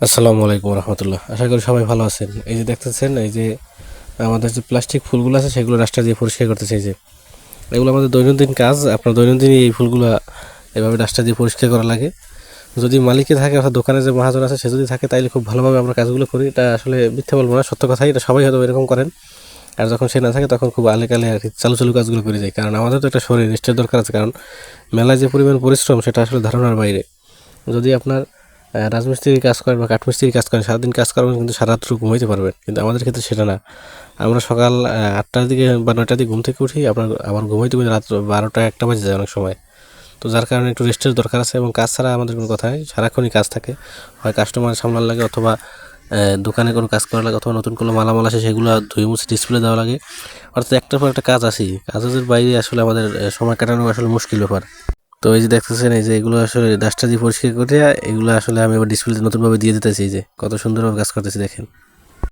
আসসালামু আলাইকুম রহমতুল্লাহ। আশা করি সবাই ভালো আছেন। এই যে দেখতেছেন, এই যে আমাদের যে প্লাস্টিক ফুলগুলো আছে, সেগুলো রাস্তা দিয়ে পরিষ্কার করতেছে এই যে। এগুলো আমাদের দৈনন্দিন কাজ, আপনার দৈনন্দিনই এই ফুলগুলো এভাবে রাস্তা দিয়ে পরিষ্কার করা লাগে। যদি মালিকে থাকে, অর্থাৎ দোকানে যে মহাজন আছে, সে যদি থাকে, তাইলে খুব ভালোভাবে আমরা কাজগুলো করি। এটা আসলে মিথ্যে বলব না, সত্য কথাই। এটা সবাই হয়তো এরকম করেন। আর যখন সে না থাকে, তখন খুব আলে কালে আর কি চালু চালু কাজগুলো করে যায়। কারণ আমাদের তো একটা শরীর, নিশ্চয় দরকার আছে। কারণ মেলায় যে পরিমাণ পরিশ্রম, সেটা আসলে ধারণার বাইরে। যদি আপনার রাজমিস্ত্রির কাজ করেন বা কাঠমিস্ত্রির কাজ করেন, সারাদিন কাজ করবেন কিন্তু সারা রাত্র ঘুমাইতে পারবেন। কিন্তু আমাদের ক্ষেত্রে সেটা না। আমরা সকাল আটটার দিকে বা নয়টার দিকে ঘুম থেকে উঠি, আপনার আবার ঘুমাইতে ঘুমাইতে রাত্র বারোটা, একটা বাজে যায় অনেক সময়। তো যার কারণে একটু রেস্টের দরকার আছে এবং কাজ ছাড়া আমাদের কোনো কথা নেই। সারাক্ষণই কাজ থাকে। হয় কাস্টমার সামলার লাগে অথবা দোকানে কোনো কাজ করা লাগে অথবা নতুন কোনো মালামাল আসে, সেগুলো ধুয়ে মুছে ডিসপ্লে দেওয়া লাগে। অর্থাৎ একটার পর একটা কাজ আছেই কাজের বাইরে আসলে আমাদের সময় কাটানো আসলে মুশকিল ব্যাপার। তো এই যে দেখতেছেন, এই যে এগুলো আসলে ডাস্টার দিয়ে পরিষ্কার করে, এগুলো আসলে আমি আবার ডিসপ্লেতে নতুনভাবে দিয়ে দিতেছি যে কত সুন্দরভাবে কাজ করতেছি দেখেন।